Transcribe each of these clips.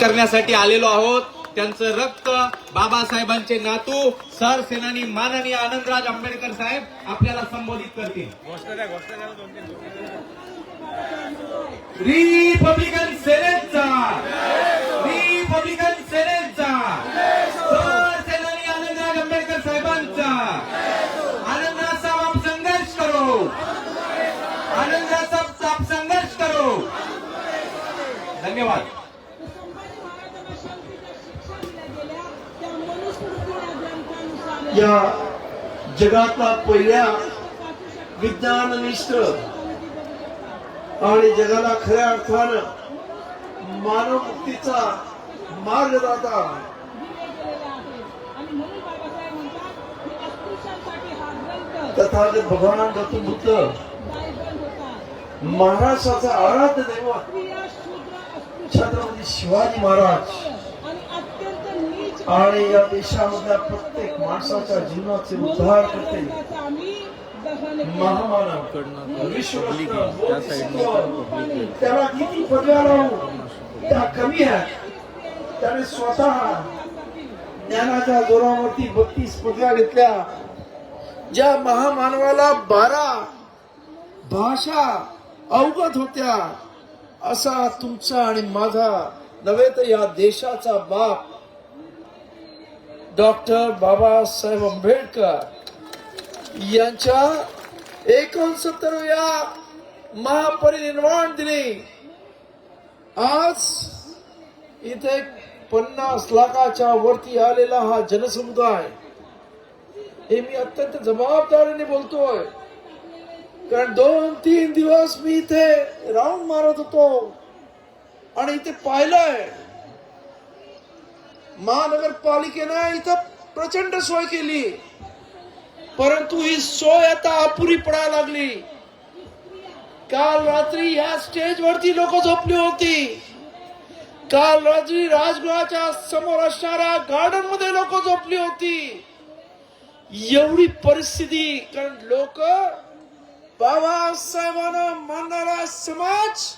करण्यासाठी आलेलो आहोत. त्यांचं रक्त बाबासाहेबांचे नातू सर सेनानी माननीय आनंदराज आंबेडकर साहेब आपल्याला संबोधित करतील. रिपब्लिकन सेनेचा रिपब्लिकन सेनेचा सर सेनानी आनंदराज आंबेडकर साहेबांचा. आनंदाचा आप संघर्ष करो. आनंदाचा आप संघर्ष करो. धन्यवाद. या जगातला पहिल्या विज्ञाननिष्ठ आणि जगाला खऱ्या अर्थानं मानवमुक्तीचा मार्गदाता. तथागत भगवान गौतम बुद्ध महाराष्ट्राचा आराध्य दैवत छत्रपती शिवाजी महाराज. आणि या देशामधल्या प्रत्येक माणसाच्या जीवनाचे उद्धार करते. महामानव त्याला किती लावू त्या कमी आहेत. त्याने स्वतः ज्ञानाच्या जोरावरती बत्तीस पदव्या घेतल्या. ज्या महामानवाला बारा भाषा अवगत होत्या. असा तुमचा आणि माझा नव्हे तर या देशाचा बाप डॉक्टर बाबासाहेब आंबेडकर यांच्या एकोणसत्तरव्या महापरिनिर्वाण दिनी आज इथे पन्नास लाखाच्या वरती आलेला हा जनसमुदाय हे मी अत्यंत जबाबदारीने बोलतोय. कारण दोन तीन दिवस मी इथे राऊंड मारत होतो आणि इथे पाहिलंय. महानगरपालिकेनं इथं प्रचंड सोय केली. परंतु ही सोय आता अपुरी पडायला लागली. काल रात्री या स्टेजवरती लोक झोपली होती. काल रात्री राजगृहाच्या समोर असणाऱ्या गार्डनमध्ये लोक झोपली होती. एवढी परिस्थिती कारण लोक बाबासाहेबांना मानणारा समाज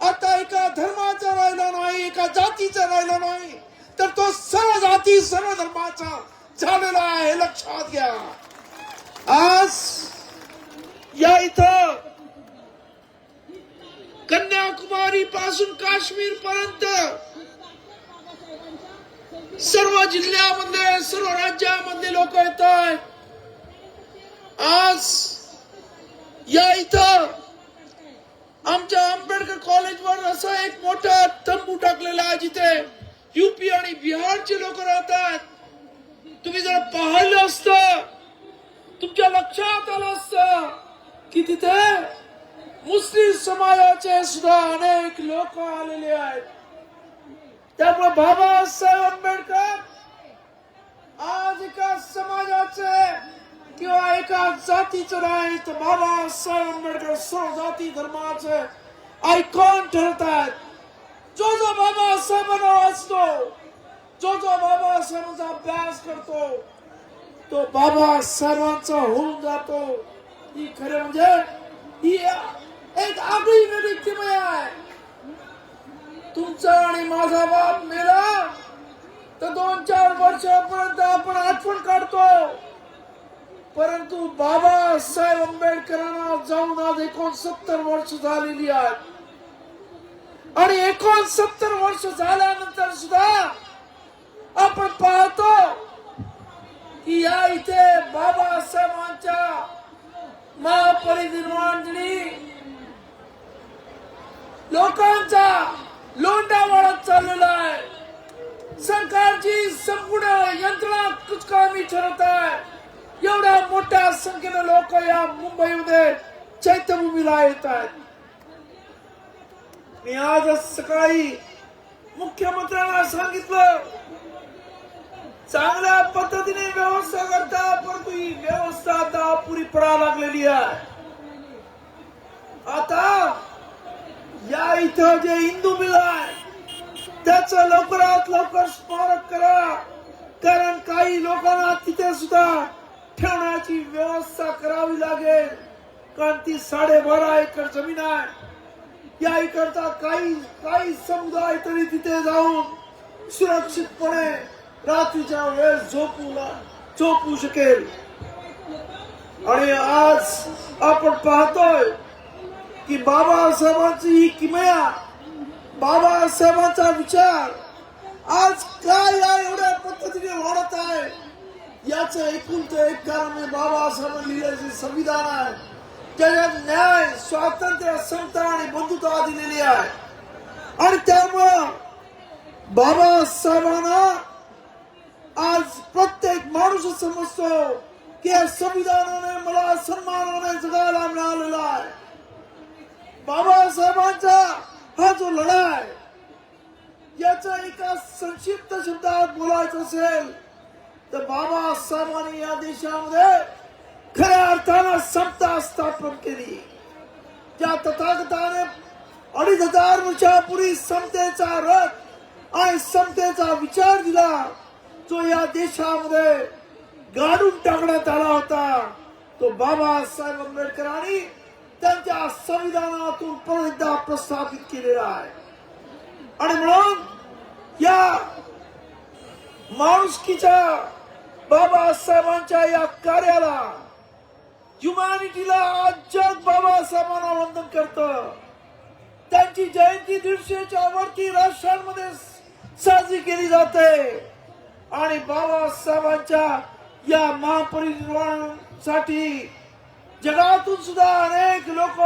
आता एका धर्माचा राहिला नाही एका जातीचा राहिला नाही. तर तो सर्व जाती सर्व धर्माचा झालेला आहे. लक्षात घ्या. आज या इथं कन्याकुमारी पासून काश्मीर पर्यंत सर्व जिल्ह्यामध्ये सर्व राज्यामध्ये लोक येत आहेत. आज या इथं आमच्या आंबेडकर कॉलेजवर असं एक मोठा तंबू टाकलेला आहे जिथे युपी आणि बिहारचे लोक राहतात. तुम्ही जर पाहिलं असत. तुमच्या लक्षात आलं असत की तिथे मुस्लिम समाजाचे सुद्धा अनेक लोक आलेले आहेत. त्यामुळे बाबासाहेब आंबेडकर आज एका समाजाचे किंवा एका जातीचं नाही तर बाबासाहेब आंबेडकर सर्व जाती धर्माचे आयकॉन ठरतात. जो जो बाबासाहेबांना वाचतो. जो जो बाबासाहेबांचा अभ्यास करतो. तो बाबासाहेबांचा होऊन जातो. ही खरे म्हणजे ही एक आगळी वेगळी किमया आहे. तुमचा आणि माझा बाप मेला तर दोन चार वर्षापर्यंत आपण आठवण काढतो. परंतु बाबासाहेब आंबेडकरांना जाऊन आज एकोणसत्तर वर्ष झालेली आहेत. आणि एकोणसत्तर वर्ष झाल्यानंतर सुद्धा आपण पाहतो की या इथे बाबासाहेबांच्या महापरिनिर्वाणी लोकांचा लोंडा वाढत चाललेला आहे. सरकारची संपूर्ण यंत्रणा कुचकामी ठरत आहे. एवढ्या मोठ्या संख्येने लोक या मुंबईमध्ये चैत्यभूमीला येत आहेत. मी आज सकाळी मुख्यमंत्र्यांना सांगितलं चांगल्या पद्धतीने व्यवस्था करता परंतु ही व्यवस्था आता पुरी पडा लागलेली आहे. आता या इथं जे हिंदू मिल आहे त्याच लवकरात लवकर स्मारक करा. कारण काही लोकांना तिथे सुद्धा ठेवण्याची व्यवस्था करावी लागेल. कारण ती साडेबारा एकर जमीन आहे. या काही काही समुदाय तरी तिथे जाऊन सुरक्षितपणे रात्रीच्या वेळेस झोपू झोपू शकेल. आणि आज आपण पाहतोय की बाबासाहेबांची ही किमया बाबासाहेबांचा विचार आज काय या एवढ्या पद्धतीने वाढत आहे याचं एकूण एक कारण बाबासाहेबांनी लिहिलेलं संविधान आहे. त्याच्यात न्याय स्वातंत्र्य समता आणि बंधुता दिलेली आहे. आणि त्यामुळं बाबासाहेबांना आज प्रत्येक माणूस समजतो की या संविधानाने मला सन्मानाने जगायला मिळालेला आहे. बाबासाहेबांचा हा जो लढा आहे याचा एका संक्षिप्त शब्दात बोलायचं असेल तर बाबासाहेबांनी या देशामध्ये खऱ्या अर्थानं समता स्थापन केली. त्या तथागताने अडीच हजार वर्षापूर्वी समतेचा रथ आणि समतेचा विचार दिला जो या देशामध्ये गाडून टाकण्यात आला होता. तो बाबासाहेब आंबेडकरांनी त्यांच्या संविधानातून परत एकदा प्रस्थापित केलेला आहे. आणि म्हणून या माणुसकीच्या बाबासाहेबांच्या या कार्याला ह्युमॅनिटीला आज जग बाबासाहेबांना वंदन करत. त्यांची जयंती दीडशेच्या वरती राष्ट्रांमध्ये साजरी केली जाते. आणि बाबासाहेबांच्या या महापरिनिर्वाणासाठी जगातून सुद्धा अनेक लोक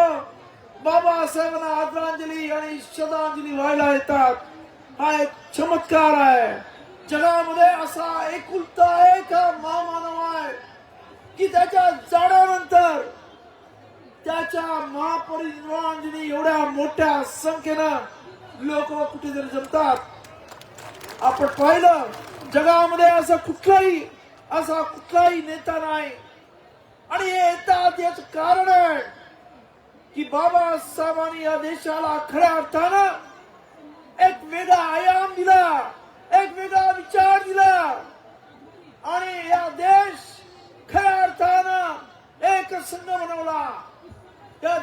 बाबासाहेबांना आदरांजली आणि श्रद्धांजली व्हायला येतात. हा एक चमत्कार आहे. जगामध्ये असा एकुलता एक महामानव आहे. की त्याच्या जाण्यानंतर त्याच्या महापरिनिर्वाणांजली एवढ्या मोठ्या संख्येनं लोक कुठेतरी जमतात. आपण पाहिलं जगामध्ये असं कुठलाही असा कुठलाही नेता नाही. आणि हे येतात याच कारण आहे की बाबासाहेबांनी या देशाला खऱ्या अर्थानं एक वेगळा आयाम दिला एक वेगळा विचार दिला आणि या देश खऱ्या अर्थानं एक संघ बनवला या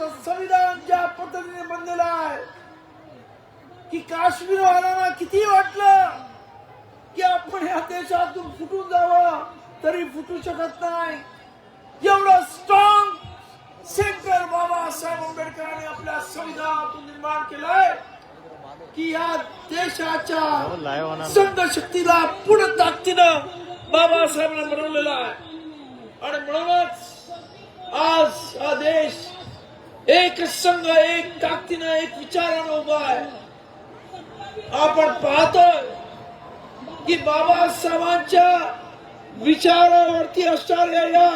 भारताचं संविधान ज्या पद्धतीने बनलेलं आहे की काश्मीर वाल्यांना किती वाटलं की आपण या देशातून फुटून जावं तरी फुटू शकत नाही. एवढं स्ट्रॉंग सेंटर बाबासाहेब आंबेडकरांनी आपल्या संविधानातून निर्माण केलंय की या देशाच्या संघ शक्तीला पूर्ण ताकदीनं बाबासाहेबांना बनवलेला आहे. आणि म्हणूनच आज हा देश एक संघ एक ताकदीनं एक विचारानं उभा आहे. आपण पाहतोय की बाबासाहेबांच्या विचारावरती असणाऱ्या या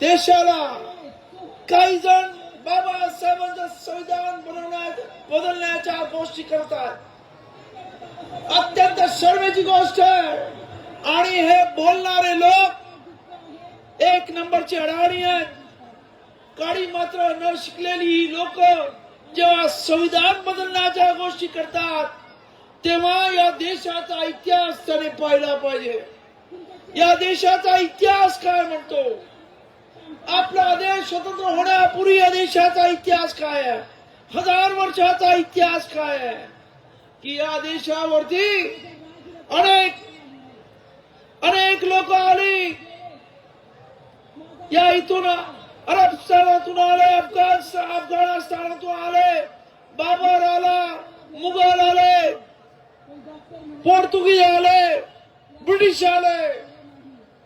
देशाला काही जण बाबासाहेबांचं संविधान बनवण्यात बदलण्याच्या गोष्टी करतात. अत्यंत शर्मेची गोष्ट आहे. आणि हे बोलणारे लोक एक नंबरचे अडाणी आहेत. काळी मात्र न शिकलेली ही लोक जेव्हा संविधान बदलण्याच्या गोष्टी करतात तेव्हा या देशाचा इतिहास त्याने पाहिला पाहिजे. या देशाचा इतिहास काय म्हणतो? आपला देश स्वतंत्र होण्यापूर्वी या देशाचा इतिहास काय आहे? हजार वर्षाचा इतिहास काय आहे? की या देशावरती अनेक अनेक लोक आली. या इथून अरबस्थानातून आले अफगाण अफगाणिस्तानातून आले बाबर आला मुघल आले पोर्तुगीज आले ब्रिटिश आले.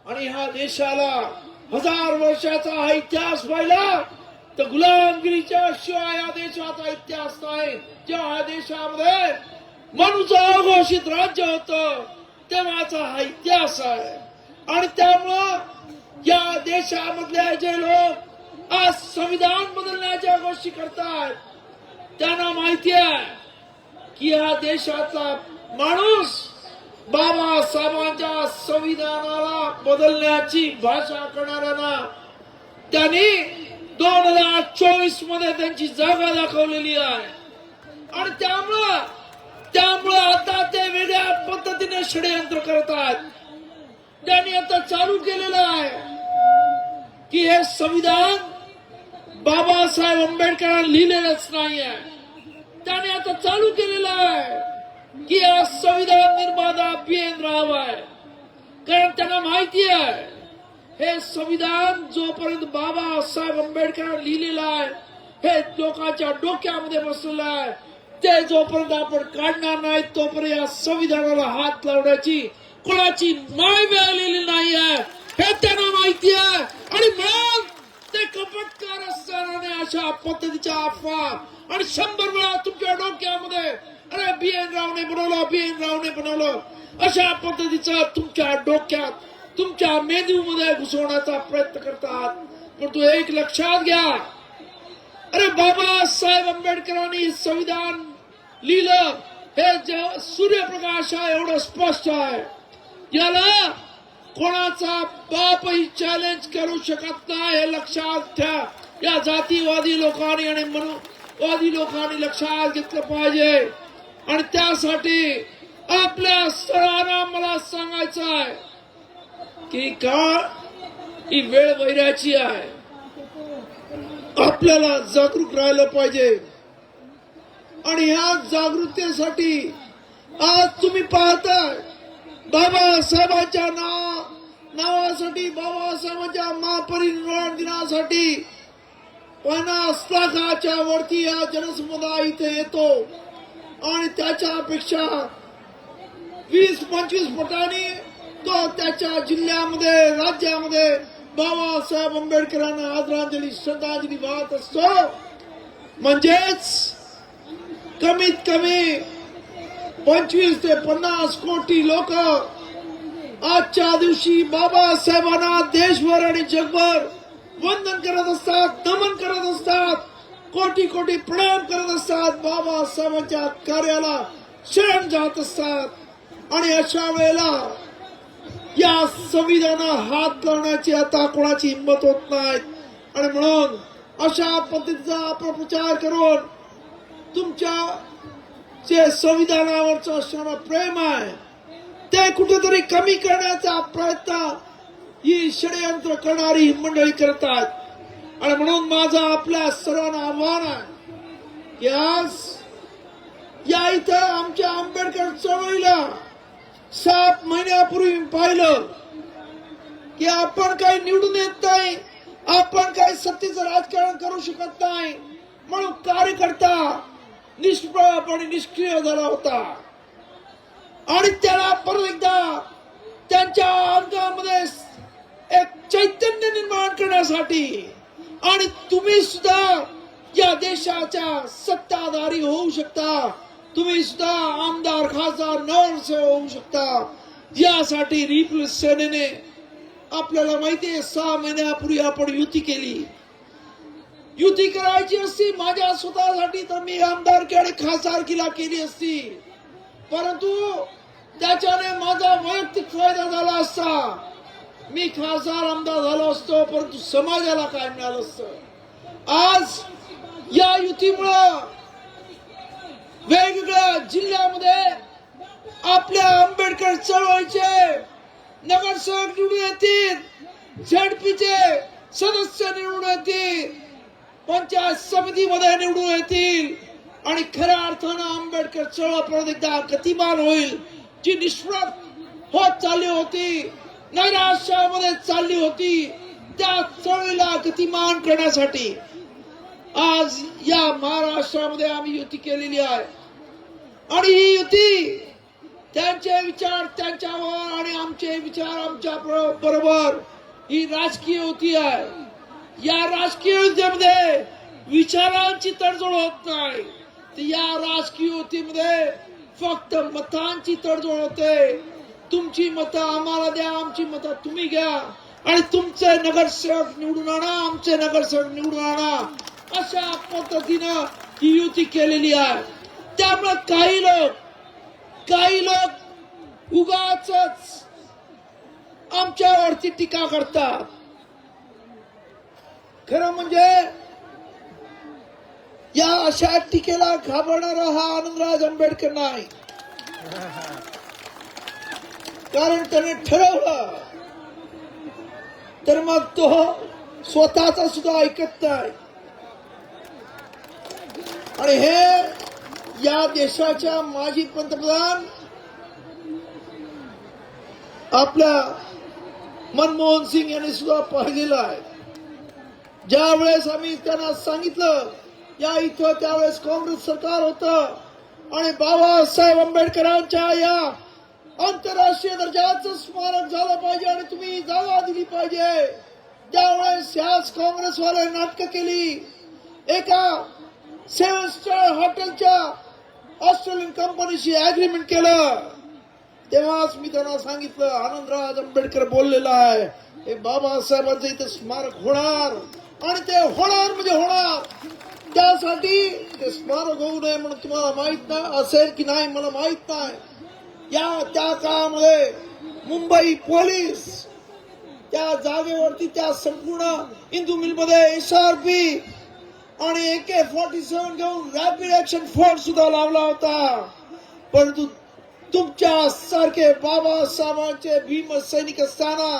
आणि ह्या देशाला हजार वर्षाचा हा इतिहास पाहिला तर गुलामगिरीच्या शिवाय या देशाचा इतिहास नाही. जेव्हा या देशामध्ये मनुचं अघोषित राज्य होत तेव्हाचा हा इतिहास आहे. आणि त्यामुळं या देशामधले जे लोक आज संविधान बदलण्याच्या गोष्टी करतात त्यांना माहिती आहे की ह्या देशाचा माणूस बाबासाहेबांच्या संविधानाला बदलण्याची भाषा करणाऱ्यांना त्यांनी दोन हजार चोवीसमध्ये त्यांची जागा दाखवलेली आहे. आणि त्यामुळं त्यामुळं आता ते वेगळ्या पद्धतीने षडयंत्र करतात त्यांनी आता चालू केलेलं आहे की हे संविधान बाबासाहेब आंबेडकरांनी लिहिलेलंच नाहीये. त्याने आता चालू केलेलं आहे की हा संविधान निर्माता बी एन राव आहे. कारण त्यांना माहिती आहे हे संविधान जोपर्यंत बाबासाहेब आंबेडकरांनी लिहिलेलं आहे हे लोकांच्या डोक्यामध्ये बसलेलं आहे ते जोपर्यंत आपण काढणार नाही तोपर्यंत या संविधानाला हात लावण्याची कोणाची माय मिळालेली नाही आहे हे त्यांना माहिती आहे. आणि म्हणून ते कपटकार असताना अशा पद्धतीच्या अफवा आणि शंभर वेळा तुमच्या डोक्यामध्ये अरे बी एन रावने बनवलं बी एन रावने बनवलं. अशा पद्धतीचं तुमच्या डोक्यात तुमच्या मेंदूमध्ये घुसवण्याचा प्रयत्न करतात. पण तू एक लक्षात घ्या अरे बाबासाहेब आंबेडकरांनी संविधान लिहिलं हे जे सूर्यप्रकाश आहे एवढं स्पष्ट आहे. याला कोणाचा बापही चॅलेंज करू शकत नाही हे लक्षात ठेवा. या जातीवादी लोकांनी आणि मनोवादी लोकांनी लक्षात घेतलं पाहिजे. आणि त्यासाठी आपल्या सर्वांना मला सांगायचं आहे की का ही वेळ वैराची आहे. आपल्याला जागरूक राहिलं पाहिजे. आणि ह्या जागृतेसाठी आज तुम्ही पाहताय बाबासाहेबांच्या नाव नावासाठी बाबासाहेबांच्या महापरिनिर्वाण दिनासाठी पन्नास लाखाच्या वरती हा जनसमुदाय इथे येतो. आणि त्याच्यापेक्षा वीस पंचवीस पटांनी तो त्याच्या जिल्ह्यामध्ये राज्यामध्ये बाबासाहेब आंबेडकरांना आदरांजली श्रद्धांजली वाहत असतो. म्हणजेच कमीत कमी पंचवीस ते पन्नास कोटी लोक आजच्या दिवशी बाबासाहेबांना देशभर आणि जगभर वंदन करत असतात नमन करत असतात कोटी कोटी प्रणाम करत असतात बाबासाहेबांच्या कार्याला शरण जात असतात. आणि अशा वेळेला या संविधाना हात लावण्याची आता कोणाची हिंमत होत नाही. आणि म्हणून अशा पद्धतीचा अपप्रचार करून तुमच्या जे संविधानावरचं असणारं प्रेम आहे ते कुठेतरी कमी करण्याचा प्रयत्न ही षडयंत्र करणारी ही मंडळी करत आहेत. आणि म्हणून माझं आपल्या सर्वांना आव्हान आहे की आज या इथं आमच्या आंबेडकर चळवळीला सात महिन्यापूर्वी पाहिलं की आपण काही निवडून येत नाही आपण काही सत्तेचं राजकारण करू शकत नाही म्हणून कार्यकर्ता निष्प्रभपणे निष्क्रिय झाला होता. आणि त्याला परत एकदा त्यांच्या अंगामध्ये एक चैतन्य निर्माण करण्यासाठी आणि तुम्ही सुद्धा या देशाच्या सत्ताधारी होऊ शकता. तुम्ही सुद्धा आमदार खासदार नगरसेवक होऊ शकता. यासाठी रिपब्लिक सेनेने आपल्याला माहितीये सहा महिन्यापूर्वी आपण युती केली. युती करायची असती माझ्या स्वतःसाठी तर मी आमदारकी आणि खासदारकीला केली असती. परंतु त्याच्याने माझा वैयक्तिक फायदा झाला असता. मी खासदार आमदार झालो असतो परंतु समाजाला काय मिळालं असतं? आज या युतीमुळं वेगवेगळ्या जिल्ह्यामध्ये आपल्या आंबेडकर चळवळीचे नगरसेवक निवडून येतील झेडपीचे सदस्य निवडून येतील पंचायत समितीमध्ये निवडून येतील. आणि खऱ्या अर्थानं आंबेडकर चळवळ परत एकदा गतिमान होईल. जी निष्प्रभ होत चालली होती नैराश्यामध्ये चालली होती त्या चळवळीला गतिमान करण्यासाठी आज या महाराष्ट्रामध्ये आम्ही युती केलेली आहे. आणि ही युती त्यांचे विचार त्यांच्यावर आणि आमचे विचार आमच्या बरोबर ही राजकीय युती आहे. या राजकीय युद्धामध्ये विचारांची तडजोड होत नाही. तर या राजकीय युतीमध्ये फक्त मतांची तडजोड होते. तुमची मतं आम्हाला द्या आमची मतं तुम्ही घ्या. आणि तुमचे नगरसेवक निवडून आणा आमचे नगरसेवक निवडून आणा. अशा पद्धतीनं ही युती केलेली आहे. त्यामुळे काही लोक काही लोक उगाच आमच्यावरती टीका करतात. खरं म्हणजे या अशा टीकेला घाबरणारा हा आनंदराज आंबेडकर नाही. कारण त्याने ठरवलं. तर मग तो स्वतःचा सुद्धा ऐकत नाही. आणि हे या देशाच्या माजी पंतप्रधान आपल्या मनमोहन सिंग यांनी सुद्धा पाहिलेलं आहे. ज्या वेळेस आम्ही त्यांना सांगितलं या इथं त्यावेळेस काँग्रेस सरकार होतं आणि बाबासाहेब आंबेडकरांच्या या आंतरराष्ट्रीय दर्जाचं स्मारक झालं पाहिजे आणि तुम्ही जागा दिली पाहिजे. त्यावेळेस ह्याच काँग्रेसवाले नाटकं केली एका सेव्हन स्टार हॉटेलच्या ऑस्ट्रेलियन कंपनीशी अग्रीमेंट केलं. तेव्हाच मी त्यांना सांगितलं आनंदराज आंबेडकर बोललेला आहे हे बाबासाहेबांचं इथे स्मारक होणार. आणि ते होणार म्हणजे होणार. त्यासाठी ते स्मारक होऊ नये म्हणून तुम्हाला माहीत नाही असेल की नाही मला माहीत नाही. या त्या काळामध्ये मुंबई पोलीस त्या जागेवरती त्या संपूर्ण इंदू मिलमध्ये एस आर पी आणि ए के फॉर्टी सेव्हन घेऊन रॅपिड ऍक्शन फोर्स सुद्धा लावला होता. परंतु तुमच्या सारखे बाबासाहेबांचे भीम सैनिक असताना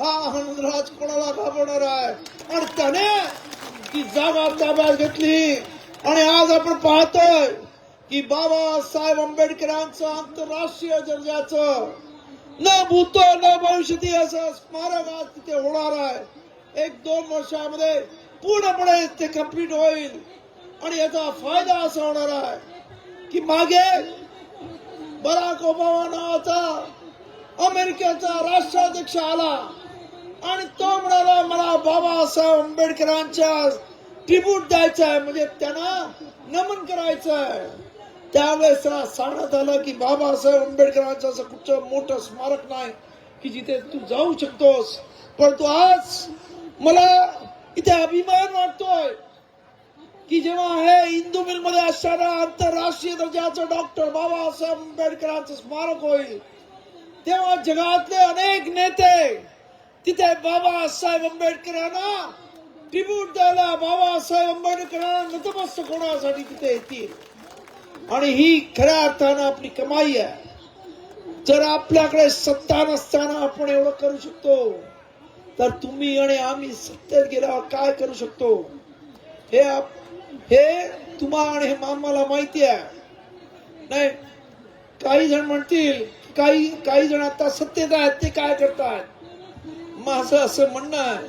हा आनंदराज कोणाला घाबरणार आहे? आणि त्याने ती जागा ताब्यात घेतली. आणि आज आपण पाहतोय की बाबासाहेब आंबेडकरांचं आंतरराष्ट्रीय दर्जाचं न भूत न भविष्यती असं स्मारक आज तिथे होणार आहे. एक दोन वर्षामध्ये पूर्णपणे ते कंप्लीट होईल. आणि याचा फायदा असा होणार आहे की मागे बराक ओबामा नावाचा अमेरिकेचा राष्ट्राध्यक्ष आला. आणि तो म्हणाला मला बाबासाहेब आंबेडकरांच्या ट्रिब्यूट द्यायचं आहे म्हणजे त्यांना नमन करायचं आहे त्यावेळेस त्याला सांगण्यात आलं की बाबासाहेब आंबेडकरांचं असं कुठचं मोठं स्मारक नाही की जिथे तू जाऊ शकतोस. परंतु आज मला इथे अभिमान वाटतोय की जेव्हा हे इंदू मिलमध्ये असणारा आंतरराष्ट्रीय दर्जाचं डॉक्टर बाबासाहेब आंबेडकरांचं स्मारक होईल तेव्हा जगातले अनेक नेते तिथे बाबासाहेब आंबेडकरांना ट्रिब्यूट द्यायला बाबासाहेब आंबेडकरांना नतमस्तक होण्यासाठी तिथे येतील. आणि ही खऱ्या अर्थानं आपली कमाई आहे. जर आपल्याकडे सत्ता नसताना आपण एवढं करू शकतो तर तुम्ही आणि आम्ही सत्तेत गेल्यावर काय करू शकतो? हे आप- हे तुम्हा आणि हे आम्हाला माहिती आहे. नाही काही जण म्हणतील काही काही जण आता सत्तेत आहेत ते काय करतात माझं असं म्हणणं आहे.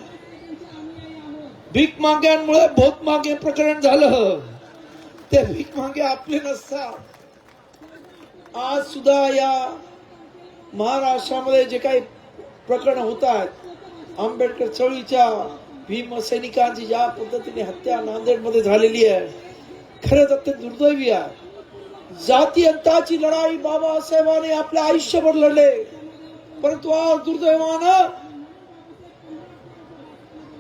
भीक माग्यांमुळे बहुत मागे प्रकरण झालं. ते भीक मागे आपले नसतात. आज सुद्धा या महाराष्ट्रामध्ये जे काही प्रकरण होत आहेत आंबेडकर चळीच्या भीमसैनिकांची ज्या पद्धतीने हत्या नांदेडमध्ये झालेली आहे खर तर ते दुर्दैवी आहे. जाती अंताची लढाई बाबासाहेबांनी आपल्या आयुष्यभर लढले. परंतु आज दुर्दैवानं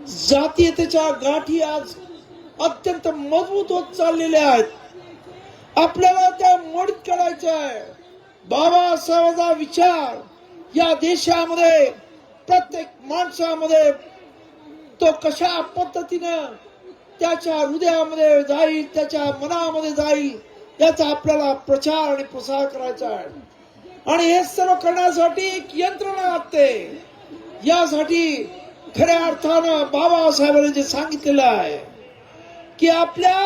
जातीयतेच्या गाठी आज अत्यंत मजबूत होत चाललेल्या आहेत. आपल्याला त्या मोडीत काढायच्या आहे. बाबासाहेबांचा विचार या देशामध्ये प्रत्येक माणसामध्ये तो कशा पद्धतीनं त्याच्या हृदयामध्ये जाईल त्याच्या मनामध्ये जाईल याचा आपल्याला प्रचार आणि प्रसार करायचा आहे. आणि हे सर्व करण्यासाठी एक यंत्रणा लागते यासाठी खऱ्या अर्थानं बाबासाहेबांनी जे सांगितलेलं आहे की आपल्या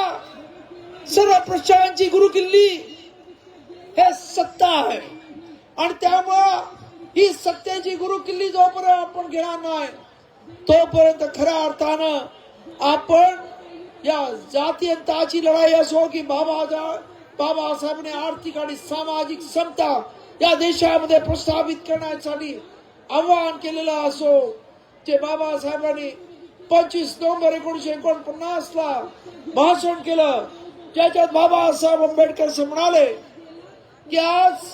सर्व प्रश्नांची गुरुकिल्ली हे सत्ता आहे. आणि त्यामुळं ही सत्तेची गुरुकिल्ली जोपर्यंत आपण घेणार नाही तोपर्यंत खऱ्या अर्थानं आपण या जातीयंताची लढाई असो की बाबा बाबासाहेबांनी आर्थिक आणि सामाजिक समता या देशामध्ये प्रस्थापित करण्यासाठी आवाहन केलेलं असो जे बाबासाहेबांनी पंचवीस नोव्हेंबर एकोणीशे एकोणपन्नास ला भाषण केलं. ज्याच्यात बाबासाहेब आंबेडकर असं म्हणाले की आज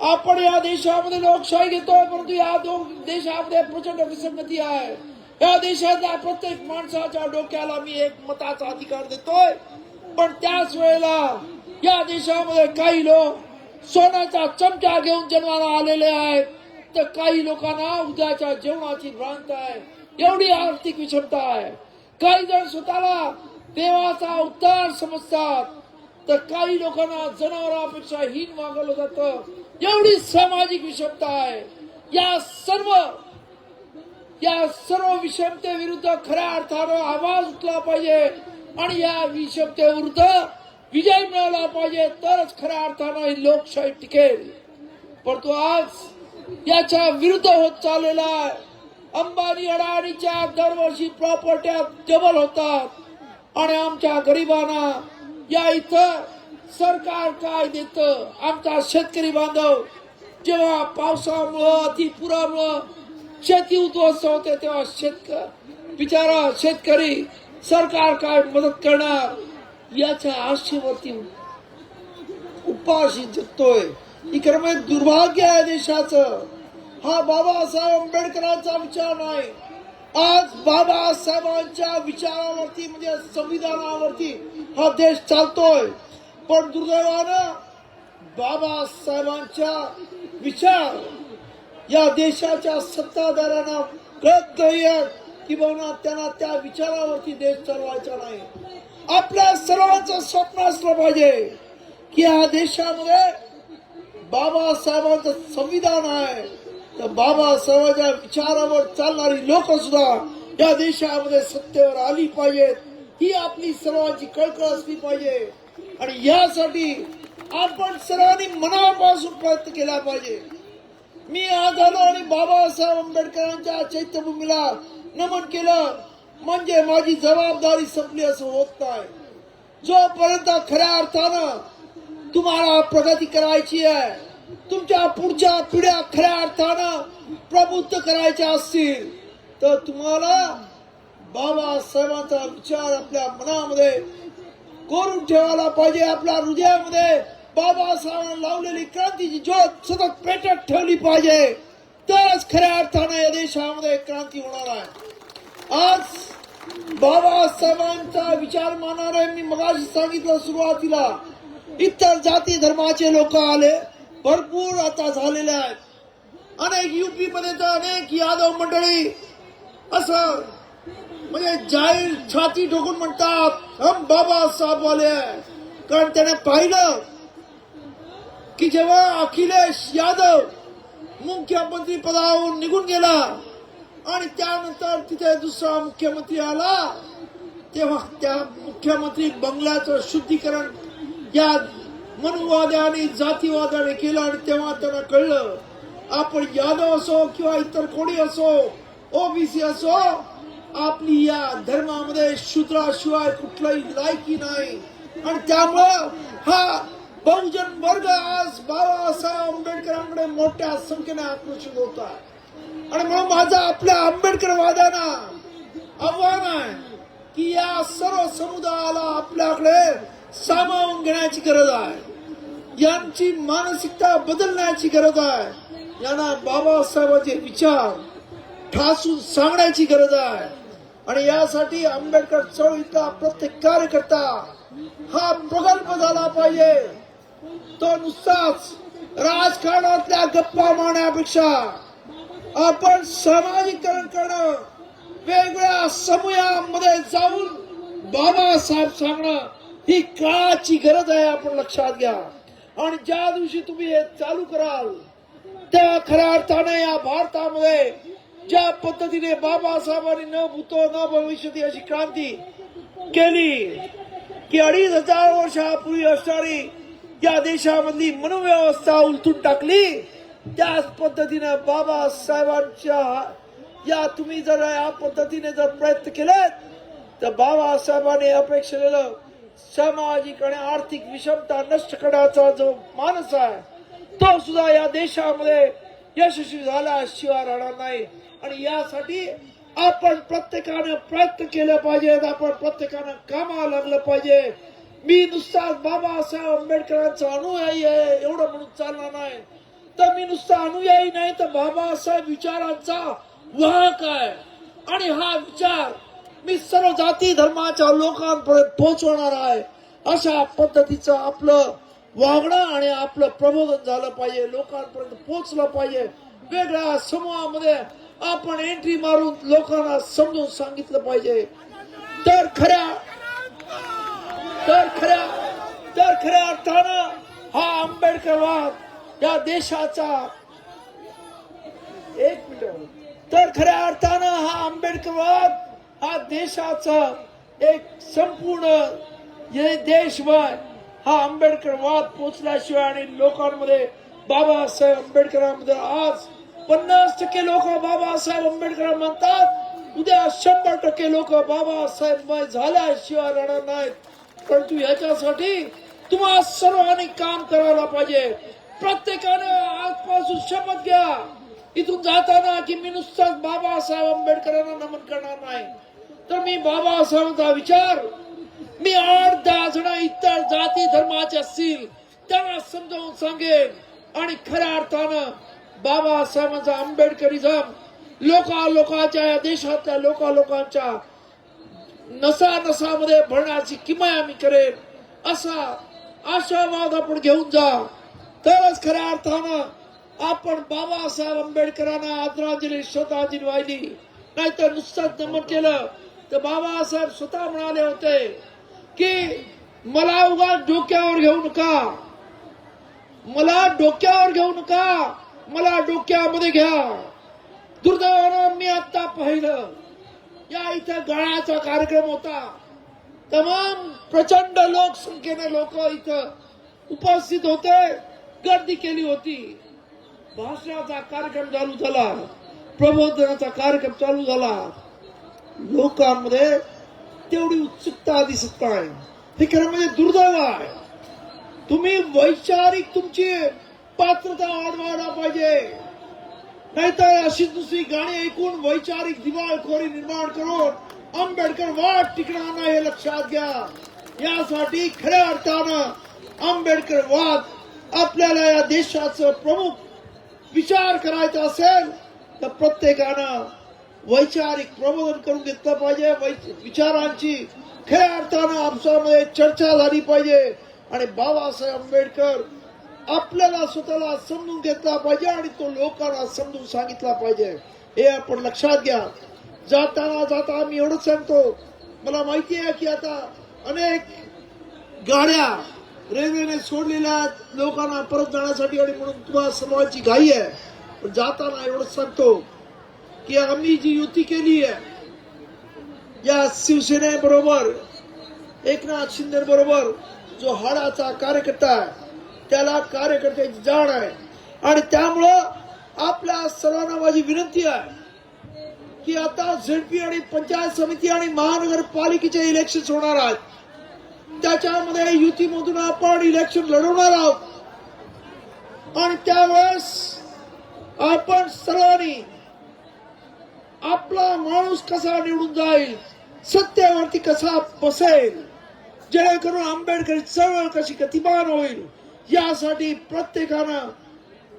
आपण या देशामध्ये लोकशाही घेतोय परंतु या दोन देशामध्ये प्रचंड विसंगती आहे. या देशातल्या प्रत्येक माणसाच्या डोक्याला मी एक मताचा अधिकार देतोय. पण त्याच वेळेला या देशामध्ये काही लोक सोन्याचा चमचा घेऊन जन्माला आलेले आहेत. तर काही लोकांना उद्याच्या जेवणाची भ्रांत आहे. एवढी आर्थिक विषमता आहे. काही जण स्वतःला देवाचा अवतार समजतात. तर काही लोकांना जनावरांपेक्षा हीन मागवलं जातं. एवढी सामाजिक विषमता आहे. या सर्व या सर्व विषमतेविरुद्ध खऱ्या अर्थानं आवाज उठला पाहिजे. आणि या विषमतेविरुद्ध विजय मिळाला पाहिजे. तरच खऱ्या अर्थानं ही लोकशाही टिकेल. परंतु आज याच्या विरुद्ध होत चाललेला आहे अंबानी अडाणीच्या दरवर्षी प्रॉपर्ट्या डबल होतात आणि आमच्या गरिबांना या इथं सरकार काय देत? आमचा शेतकरी बांधव जेव्हा पावसामुळं अतिपुरामुळं शेती उद्ध्वस्त होते तेव्हा शेतकरी बिचारा शेतकरी सरकार काय मदत करणार? याच्या आशेवरती उपाशी जगतोय. इकडे खरं दुर्भाग्य आहे देशाचं. हा बाबासाहेब आंबेडकरांचा विचार नाही. आज बाबासाहेबांच्या विचारावरती म्हणजे संविधानावरती हा देश चालतोय. पण दुर्दैवानं बाबासाहेबांच्या विचार या देशाच्या सत्ताधाऱ्यांना कळत नाही की बाबा त्यांना त्या विचारावरती देश चालवायचा नाही. आपल्या सर्वांचं स्वप्न असलं पाहिजे की या देशामध्ये बाबासाहेबांचं संविधान आहे. तर बाबासाहेबांच्या विचारावर चालणारी लोक सुद्धा या देशामध्ये सत्तेवर आली पाहिजेत. ही आपली सर्वांची कळकळ असली पाहिजे. आणि यासाठी आपण सर्वांनी मनापासून प्रयत्न केला पाहिजे. मी आज आलो आणि बाबासाहेब आंबेडकरांच्या चैत्यभूमीला नमन केलं. म्हणजे माझी जबाबदारी संपली असं होत नाही. जोपर्यंत खऱ्या अर्थानं तुम्हाला प्रगती करायची आहे. तुमच्या पुढच्या पिढ्या खऱ्या अर्थानं प्रबुद्ध करायच्या असतील. तर तुम्हाला बाबासाहेबांचा विचार आपल्या मनामध्ये कोरून ठेवायला पाहिजे. आपल्या हृदयामध्ये बाबासाहेबांना लावलेली क्रांतीची ज्योत सतत पेटत ठेवली पाहिजे. तरच खऱ्या अर्थाने या देशामध्ये क्रांती होणार आहे. आज बाबासाहेबांचा विचार मानणार आहे. मी मगाशी सांगितलं सुरुवातीला इतर जाती धर्माचे लोक आले भरपूर आता झालेले आहेत अनेक युपी मध्ये तर अनेक यादव मंडळी असं म्हणजे जाहीर छाती ठोकून म्हणतात हम बाबासाहेब वाले आहे." कारण त्याने पाहिलं की जेव्हा अखिलेश यादव मुख्यमंत्री पदावरून निघून गेला आणि त्यानंतर तिथे दुसरा मुख्यमंत्री आला तेव्हा त्या मुख्यमंत्री बंगल्याचं शुद्धीकरण या मनुवाद्याने जातीवादाने केलं आणि तेव्हा त्यांना कळलं आपण यादव असो किंवा इतर कोणी असो ओबीसी असो आपली या धर्मामध्ये शूद्राशिवाय कुठलाही लायकी नाही. आणि त्यामुळं हा बहुजन वर्ग आज बाबासाहेब आंबेडकरांकडे मोठ्या संख्येने आकर्षित होता आणि म्हणून माझा आपल्या आंबेडकरवाद्यांना आव्हान आहे की या सर्व समुदायाला आपल्याकडे सामावून घेण्याची गरज आहे. यांची मानसिकता बदलण्याची गरज आहे. यांना बाबासाहेबांचे विचार ठासून सांगण्याची गरज आहे. आणि यासाठी आंबेडकर चळवळीतला प्रत्येक कार्यकर्ता हा प्रगल्भ झाला पाहिजे. तो नुसताच राजकारणातल्या गप्पा मारण्यापेक्षा आपण सामाजिकरण करणं वेगवेगळ्या समूहामध्ये जाऊन बाबासाहेब सांगणं ही काळाची गरज आहे आपण लक्षात घ्या. आणि ज्या दिवशी तुम्ही हे चालू कराल त्या खऱ्या अर्थाने या भारतामध्ये ज्या पद्धतीने बाबासाहेबांनी न भूतो न भविष्यती अशी क्रांती केली की अडीच हजार वर्षापूर्वी असणारी या देशामधली मनोव्यवस्था उलटून टाकली त्याच पद्धतीने बाबासाहेबांच्या या तुम्ही जर या पद्धतीने जर प्रयत्न केले तर बाबासाहेबांनी अपेक्षिलेलं सामाजिक आणि आर्थिक विषमता नष्ट करण्याचा जो मानस आहे तो सुद्धा या देशामध्ये यशस्वी झाला शिवाय राहणार नाही. आणि यासाठी आपण प्रत्येकानं प्रयत्न केले पाहिजेत आपण प्रत्येकानं कामाला लागलं पाहिजे. मी नुसताच बाबासाहेब आंबेडकरांचा अनुयायी आहे एवढं म्हणून चालणार नाही. तर मी नुसता अनुयायी नाही तर बाबासाहेब विचारांचा वाहक आहे. आणि हा विचार मी सर्व जाती धर्माच्या लोकांपर्यंत पोहोचवणार आहे. अशा पद्धतीचं आपलं वागणं आणि आपलं प्रबोधन झालं पाहिजे लोकांपर्यंत पोहोचलं पाहिजे. वेगळ्या समूहामध्ये आपण एंट्री मारून लोकांना समजून सांगितलं पाहिजे. तर खऱ्या तर खऱ्या तर खऱ्या अर्थानं हा आंबेडकरवाद या देशाचा एक मिनिट. तर खऱ्या अर्थानं हा आंबेडकरवाद हा देशाचा एक संपूर्ण हे देशभर हा आंबेडकर वाद पोचल्याशिवाय आणि लोकांमध्ये बाबासाहेब आंबेडकरांमध्ये आज पन्नास टक्के लोक बाबासाहेब आंबेडकर म्हणतात. उद्या शंभर टक्के लोक बाबासाहेब झाल्याशिवाय राहणार नाहीत. परंतु ह्याच्यासाठी तुम्हाला सर्वांनी काम करायला पाहिजे. प्रत्येकाने आजपासून शपथ घ्या. इथून जाताना की मी नुसताच बाबासाहेब आंबेडकरांना नमन करणार नाही. तर मी बाबासाहेबांचा विचार. मी आठ दहा जण इतर जाती धर्माचे असतील त्यांना समजावून सांगेन. आणि खऱ्या अर्थानं बाबासाहेबांचा आंबेडकरिझम लोका लोकांच्या या देशातल्या लोका लोकांच्या नसा नसामध्ये भरण्याची किमया मी करेन. असा आशावाद आपण घेऊन जा. तरच खऱ्या अर्थानं आपण बाबासाहेब आंबेडकरांना आदरांजली श्रद्धांजली वाहिली. नाहीतर नुसतंच नमन केलं. तर बाबासाहेब स्वतः म्हणाले होते की मला उगा डोक्यावर घेऊ नका. मला डोक्यावर घेऊ नका. मला डोक्यामध्ये घ्या. दुर्दैवानं मी आता पाहिलं. या इथं गळाचा कार्यक्रम होता. तमाम प्रचंड लोकसंख्येने लोक इथं उपस्थित होते गर्दी केली होती. भाषणाचा कार्यक्रम चालू झाला प्रबोधनाचा कार्यक्रम चालू झाला. लोकांमध्ये तेवढी उत्सुकता दिसत नाही. हे खरं म्हणजे दुर्दैव आहे. तुम्ही वैचारिक तुमची पात्रता वाढवायला पाहिजे. नाहीतर अशी दुसरी गाणी ऐकून वैचारिक दिवाळखोरी निर्माण करून आंबेडकर वाट टिकणार नाही हे लक्षात घ्या. यासाठी खऱ्या अर्थानं आंबेडकर वाद आपल्याला या देशाचं प्रमुख विचार करायचा असेल तर प्रत्येकानं वैचारिक प्रबोधन करून घेतलं पाहिजे. वै- विचारांची खऱ्या अर्थानं आपसामध्ये चर्चा झाली पाहिजे. आणि बाबासाहेब आंबेडकर आपल्याला स्वतःला समजून घेतला पाहिजे आणि तो लोकांना समजून सांगितला पाहिजे. हे आपण लक्षात घ्या. जाताना जाता मी एवढंच सांगतो. मला माहिती आहे की आता अनेक गाड्या रेल्वेने सोडलेल्या लोकांना परत जाण्यासाठी आणि म्हणून तुम्हाला सर्वांची घाई आहे. पण जाताना एवढंच सांगतो. की आम्ही जी युती केली आहे या शिवसेनेबरोबर एकनाथ शिंदे बरोबर जो हाडाचा कार्यकर्ता आहे त्याला कार्यकर्त्याची जाण आहे. आणि त्यामुळं आपल्या सर्वांना माझी विनंती आहे की आता झेडपी आणि पंचायत समिती आणि महानगरपालिकेचे इलेक्शन होणार आहेत. त्याच्यामध्ये युतीमधून आपण इलेक्शन लढवणार आहोत. आणि त्यावेळेस आपण सर्वांनी आपला माणूस कसा निवडून जाईल? सत्तेवरती कसा बसेल? जेणेकरून आंबेडकरी चळवळ कशी गतिमान होईल? यासाठी प्रत्येकानं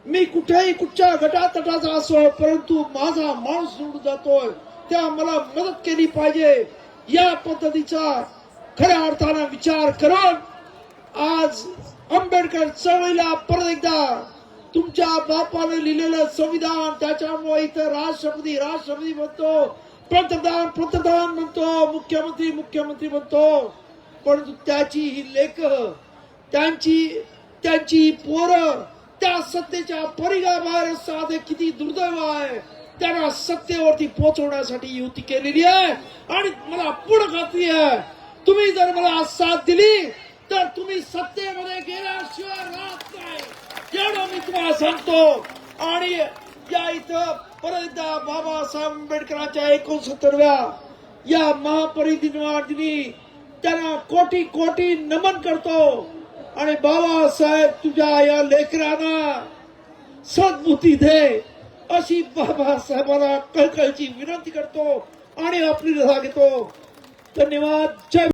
मी कुठेही कुठच्या गटातटाचा असो परंतु माझा माणूस निवडून जातोय त्या मला मदत केली पाहिजे. या पद्धतीचा खऱ्या अर्थानं विचार करून आज आंबेडकर चळवळीला परत एकदा तुमच्या बापाने लिहिलेलं संविधान त्याच्यामुळे इथं राष्ट्रपती राष्ट्रपती म्हणतो पंतप्रधान पंतप्रधान म्हणतो मुख्यमंत्री मुख्यमंत्री म्हणतो. परंतु त्याची ही लेख त्यांची त्यांची पोरं त्या सत्तेच्या परिघाबाहेर साधे किती दुर्दैव आहे त्यांना सत्तेवरती पोहोचवण्यासाठी युती केलेली आहे. आणि मला पूर्ण खात्री आहे तुम्ही जर मला साथ दिली तर तुम्ही सत्तेमध्ये गेल्याशिवाय राहत नाही. एवढं मी तुम्हाला सांगतो. आणि या इथं परत एकदा बाबासाहेब आंबेडकरांच्या एकोणसत्तरव्या या महापरिनिर्वाण त्यांना कोटी कोटी नमन करतो. आणि बाबासाहेब तुझ्या या लेकरांना सद्बुद्धी दे अशी बाबासाहेबांना कळकळची विनंती करतो आणि आपली रजा घेतो. धन्यवाद. जय